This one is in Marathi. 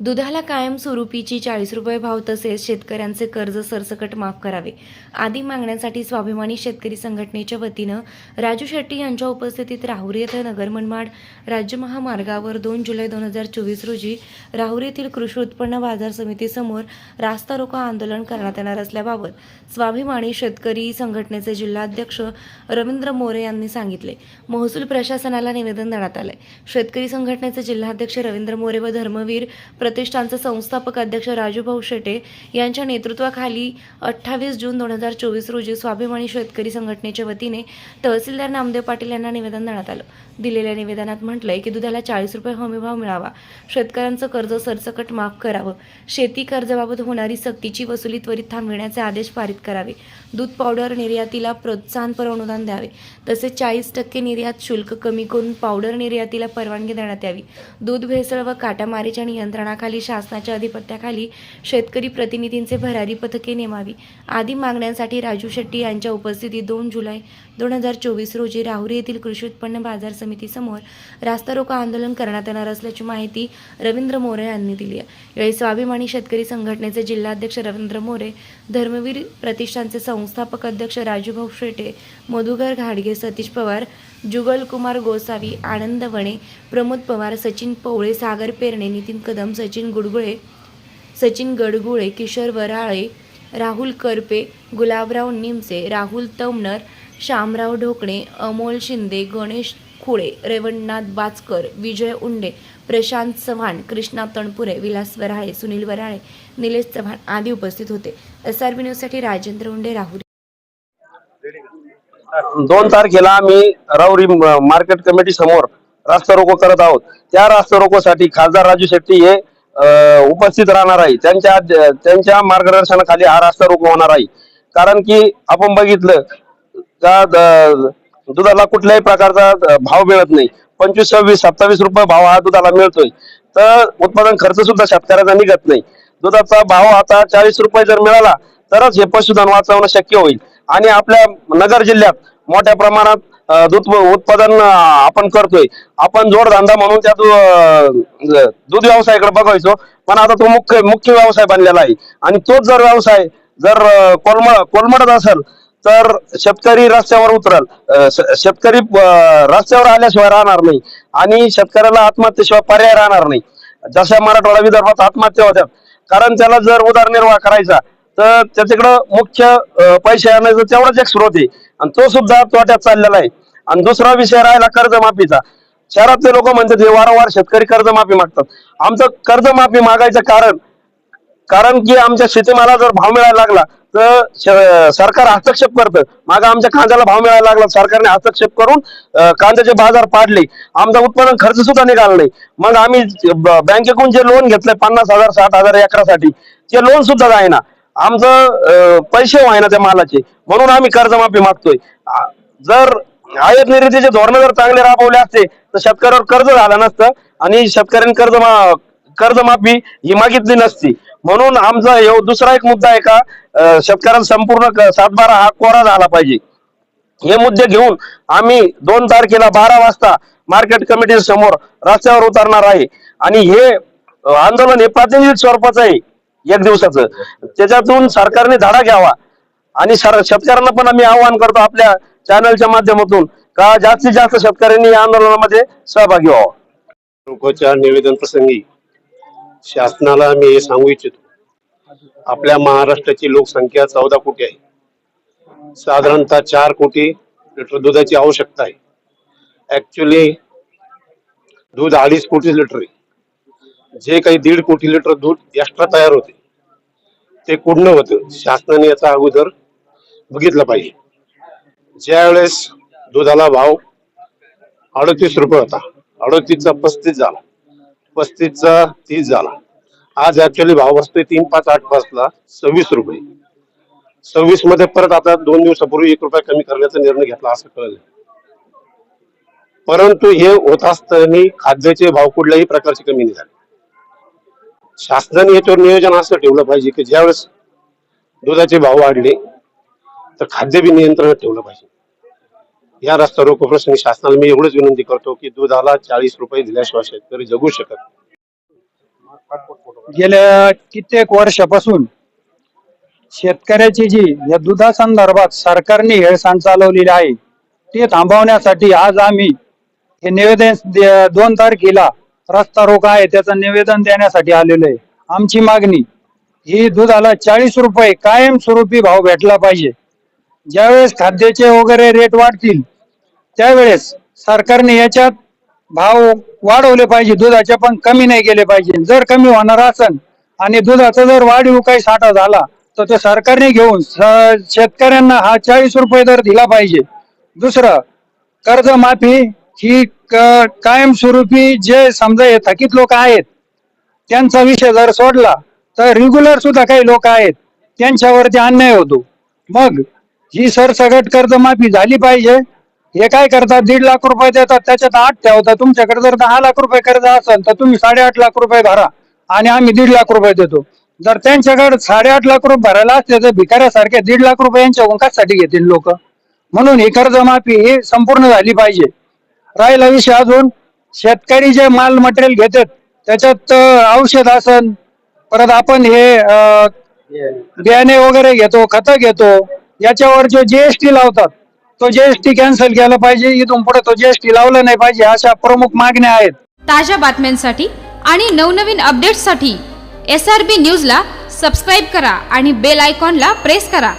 दुधाला कायमस्वरूपीची चाळीस रुपये भाव तसेच शेतकऱ्यांचे कर्ज सरसकट माफ करावे. आदी मागण्यांसाठी स्वाभिमानी शेतकरी संघटनेच्या वतीनं राजू शेट्टी यांच्या उपस्थितीत राहुरी येथे नगर मनमाड राज्य महामार्गावर दोन जुलै दोन हजार चोवीस रोजी राहुरी येथील कृषी उत्पन्न बाजार समितीसमोर रास्ता रोको आंदोलन करण्यात येणार असल्याबाबत स्वाभिमानी शेतकरी संघटनेचे जिल्हाध्यक्ष रवींद्र मोरे यांनी सांगितले. महसूल प्रशासनाला निवेदन देण्यात आलंय. शेतकरी संघटनेचे जिल्हाध्यक्ष रवींद्र मोरे व धर्मवीर प्रतिष्ठानचे संस्थापक अध्यक्ष राजूभाऊ शेटे यांच्या नेतृत्वाखाली अठ्ठावीस जून दोन हजार चोवीस रोजी स्वाभिमानी शेतकरी संघटनेच्या वतीने तहसीलदार नामदेव पाटील यांना निवेदन देण्यात आलं. दिलेल्या निवेदनात म्हटलंय की दुधाला चाळीस रुपये हमीभाव मिळावा. शेतकऱ्यांचं कर्ज सरसकट माफ करावं. शेती कर्जाबाबत होणारी सक्तीची वसुली त्वरित थांबविण्याचे आदेश पारित करावे. दूध पावडर निर्यातीला प्रोत्साहनपर अनुदान द्यावे. तसेच चाळीस टक्के निर्यात शुल्क कमी करून पावडर निर्यातीला परवानगी देण्यात यावी. दूध भेसळ व काटामारीच्या नियंत्रणाखाली शासनाच्या अधिपत्याखाली शेतकरी प्रतिनिधींचे भरारी पथके नेमावी. आदी मागण्यांसाठी राजू शेट्टी यांच्या उपस्थितीत दोन जुलै दोन हजार चोवीस रोजी राहुरी येथील कृषी उत्पन्न बाजार समितीसमोर रास्ता रोको आंदोलन करण्यात येणार असल्याची माहिती रवींद्र मोरे यांनी दिली आहे. यावेळी स्वाभिमानी शेतकरी संघटनेचे जिल्हाध्यक्ष रवींद्र मोरे धर्मवीर प्रतिष्ठानचे संस्थापक अध्यक्ष राजूभाऊ शेटे मधुकर घाडगे सतीश पवार जुगल कुमार गोसावी आनंद वणे प्रमोद पवार सचिन पवळे सागर पेरणे नितीन कदम सचिन गुडगुळे सचिन गडगुळे किशोर वराळे राहुल करपे गुलाबराव निमसे राहुल तमनर श्यामराव ढोकणे अमोल शिंदे गणेश खुळे रेवणनाथ बाचकर विजय उंडे प्रशांत चव्हाण कृष्णा तणपुरे विलास वराळे सुनील वराळे निलेश चव्हाण आदी उपस्थित होते. एस आर बी न्यूजसाठी राजेंद्र उंडे राहुल दोन तारखेला आम्ही राऊरी मार्केट कमिटी समोर रास्ता रोको करत आहोत. त्या रास्ता रोकोसाठी खासदार राजू शेट्टी हे उपस्थित राहणार आहे. त्यांच्या त्यांच्या मार्गदर्शनाखाली हा रास्ता रोको होणार आहे. कारण की आपण बघितलं का दुधाला कुठल्याही प्रकारचा भाव मिळत नाही. पंचवीस सव्वीस सत्तावीस रुपये भाव हा दुधाला मिळतोय. तर उत्पादन खर्च सुद्धा शेतकऱ्याचा निघत नाही. दुधाचा भाव आता चाळीस रुपये जर मिळाला तरच हे पशुधन वाचवणं शक्य होईल. आणि आपल्या नगर जिल्ह्यात मोठ्या प्रमाणात दूध उत्पादन आपण करतोय. आपण जोडधंदा म्हणून त्या म्हणजे दूध व्यवसायाकडे बघायचो पण आता तो मुख्य मुख्य व्यवसाय बनलेला आहे. आणि तोच जर व्यवसाय जर कोलम कोलमडत असेल तर शेतकरी रस्त्यावर उतरल. श- शेतकरी रस्त्यावर आल्याशिवाय राहणार नाही. आणि शेतकऱ्याला आत्महत्येशिवाय पर्याय राहणार नाही. जशा मराठवाडा विदर्भात आत्महत्या होत्या कारण त्याला जर उदरनिर्वाह करायचा तर त्याच्याकडं मुख्य पैसे आणायचं तेवढाच एक स्रोत आहे. आणि तो सुद्धा तोट्यात चाललेला आहे. आणि दुसरा विषय राहिला कर्जमाफीचा. शहरातले लोक म्हणतात हे वारंवार शेतकरी कर्जमाफी मागतात. आमचं कर्जमाफी मागायचं कारण कारण की आमच्या शेतीमाला जर भाव मिळायला लागला तर सरकार हस्तक्षेप करतं. मागे आमच्या कांद्याला भाव मिळायला लागला सरकारने हस्तक्षेप करून कांद्याचे बाजार पाडले. आमचा उत्पादन खर्च सुद्धा निघाला नाही. मग आम्ही बँकेकडून जे लोन घेतलंय पन्नास हजार साठ हजार एकरासाठी ते लोन सुद्धा जायना आमचं पैसे व्हायना त्या मालाचे. म्हणून आम्ही कर्जमाफी मागतोय. जर आयात निर्यातीचे धोरण जर चांगले राबवले असते तर शेतकऱ्यावर कर्ज झालं नसतं आणि शेतकऱ्यांनी कर्ज कर्जमाफी ही मागितली नसती. म्हणून आमचा दुसरा एक मुद्दा आहे का अं, शेतकऱ्यांना संपूर्ण सातबारा हा कोरा झाला पाहिजे. हे मुद्दे घेऊन आम्ही दोन तारखेला बारा वाजता मार्केट कमिटी समोर रस्त्यावर उतरणार आहे. आणि हे आंदोलन हे प्रातिनिधिक स्वरूपाचं आहे. एक दिवसाचं. त्याच्यातून सरकारने धाडा घ्यावा. आणि शेतकऱ्यांना पण आम्ही आवाहन करतो आपल्या चॅनलच्या माध्यमातून का जास्तीत जास्त शेतकऱ्यांनी या आंदोलनामध्ये सहभागी व्हावा. निवेदन प्रसंगी शासनाला मी हे सांगू इच्छितो. आपल्या महाराष्ट्राची लोकसंख्या चौदा कोटी आहे. साधारणतः चार कोटी लिटर दुधाची आवश्यकता आहे. ऍक्च्युली दूध अडीच कोटी लिटर आहे. जे काही दीड कोटी लिटर दूध एक्स्ट्रा तयार होते. ते कुठनं होतं. शासनाने याचा अगोदर बघितलं पाहिजे. ज्या वेळेस दुधाला भाव अडतीस रुपये होता अडतीसचा पस्तीस झाला पस्तीसचा तीस झाला. आज ऍक्च्युली भाव बसतोय तीन पाच आठ पाचला सव्वीस रुपये. सव्वीसमध्ये परत आता दोन दिवसापूर्वी एक रुपया कमी करण्याचा निर्णय घेतला असं कळलं. परंतु हे होत असताना खाद्याचे भाव कुठल्याही प्रकारचे कमी नाही झाले. शासनाने याच्यावर नियोजन असं ठेवलं पाहिजे की ज्यावेळेस दुधाचे भाव वाढले तर खाद्य बी नियंत्रणात ठेवलं पाहिजे. या रस्ता रोको प्रश्नी शासनाला मी एवढंच विनंती करतो की दुधाला चाळीस रुपये दिल्याशिवाय शेतकरी जगू शकत गेल्या कित्येक वर्षापासून शेतकऱ्याची जी या दुधासंदर्भात सरकारने हेळसांड चालवलेली आहे ते थांबवण्यासाठी आज आम्ही हे निवेदन दोन तारखेला रस्ता रोग आहे त्याचं निवेदन देण्यासाठी आलेलं आहे. आमची मागणी ही दुधाला चाळीस रुपये कायमस्वरूपी भाव भेटला पाहिजे. ज्यावेळेस खाद्याचे वगैरे रेट वाढतील त्यावेळेस सरकारने याच्यात भाव वाढवले पाहिजे दुधाचे पण कमी नाही केले पाहिजे. जर कमी होणार असन आणि दुधाचा जर वाढीव काही साठा झाला तर ते सरकारने घेऊन स- शेतकऱ्यांना हा चाळीस रुपये दर दिला पाहिजे. दुसरं कर्जमाफी ही कायमस्वरूपी जे समजा हे थकीत लोक आहेत त्यांचा विषय जर सोडला तर रेग्युलर सुद्धा काही लोक आहेत त्यांच्यावरती अन्याय होतो. मग ही सरसगट कर्जमाफी झाली पाहिजे. हे काय करतात? दीड लाख रुपये देतात त्याच्यात आठ ठेवतात. तुमच्याकडे जर दहा लाख रुपये कर्ज असेल तर तुम्ही साडेआठ लाख रुपये भरा आणि आम्ही दीड लाख रुपये देतो. जर त्यांच्याकडे साडेआठ लाख रुपये भरायला असले तर भिकाऱ्यासारखे दीड लाख रुपये यांच्या कशासाठी घेतील लोक? म्हणून ही कर्जमाफी ही संपूर्ण झाली पाहिजे. राहिला विषय अजून. शेतकरी जे माल मटेरियल घेतात त्याच्यात औषध असन परत आपण हे बियाणे वगैरे घेतो खत घेतो याच्यावर जो जीएसटी लावतात तो जीएसटी कॅन्सल केला पाहिजे इथून पुढे तो जीएसटी लावला नाही पाहिजे अशा प्रमुख मागण्या आहेत. ताज्या बातम्यांसाठी आणि नवनवीन अपडेट्ससाठी एस आर बी न्यूजला सबस्क्राईब करा आणि बेल आयकॉनला प्रेस करा.